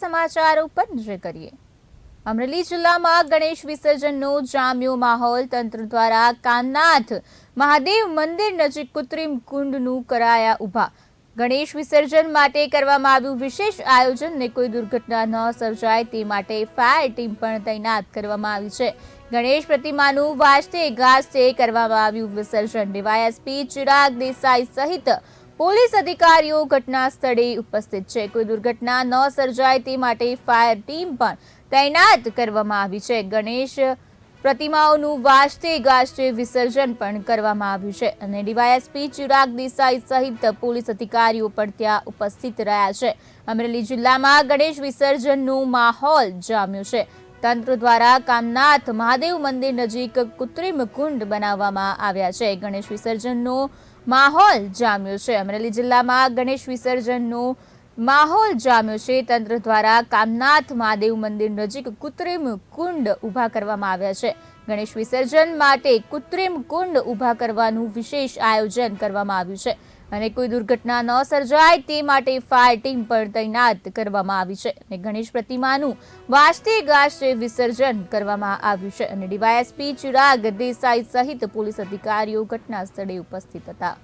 સમાચાર ઉપર નજર કરીએ. અમરેલી જિલ્લામાં ગણેશ વિસર્જનનો જામ્યો માહોલ. તંત્ર દ્વારા કાનનાથ મહાદેવ મંદિર નજીક કૃત્રિમ કુંડનું કરાયા ઊભા. ગણેશ વિસર્જન માટે કરવામાં આવ્યું વિશેષ આયોજન ને કોઈ દુર્ઘટના ન સર્જાય તે માટે ફાયર ટીમ પણ તૈનાત કરવામાં આવી છે. ગણેશ પ્રતિમાનું વાજતે ગાજતે કરવામાં આવ્યું વિસર્જન. ડીવાયએસપી ચિરાગ દેસાઈ સહિત પોલીસ અધિકારીઓ ઘટના સ્થળે ઉપસ્થિત છે. કોઈ દુર્ઘટના ન સર્જાય તે માટે ફાયર ટીમ પણ તૈનાત કરવામાં આવી છે. ગણેશ પ્રતિમાઓનું વાજતે ગાજતે વિસર્જન પણ કરવામાં આવ્યું છે અને ડીવાયએસપી ચિરાગ દેસાઈ સહિત પોલીસ અધિકારીઓ પણ ત્યાં ઉપસ્થિત રહ્યા છે. અમરેલી જિલ્લામાં ગણેશ વિસર્જનનું માહોલ જામ્યો છે. તંત્ર દ્વારા કામનાથ મહાદેવ મંદિર નજીક કૃત્રિમ કુંડ બનાવવામાં આવ્યા છે. ગણેશ વિસર્જનનો માહોલ જામ્યો છે. અમરેલી જિલ્લામાં ગણેશ વિસર્જનનો માહોલ જામ્યો છે. તંત્ર દ્વારા કામનાથ મહાદેવ મંદિર નજીક કૃત્રિમ કુંડ ઊભા કરવામાં આવ્યા છે. ગણેશ વિસર્જન માટે કૃત્રિમ કુંડ ઊભા કરવાનું વિશેષ આયોજન કરવામાં આવ્યું છે. અને કોઈ દુર્ઘટના ન સર્જાય તે માટે ફાયર ટીમ પણ તૈનાત કરવામાં આવી છે અને ગણેશ પ્રતિમાનું વાજતે ગાજતે વિસર્જન કરવામાં આવ્યું છે અને ડીવાયએસપી ચિરાગ દેસાઈ સહિત પોલીસ અધિકારીઓ ઘટના સ્થળે ઉપસ્થિત હતા.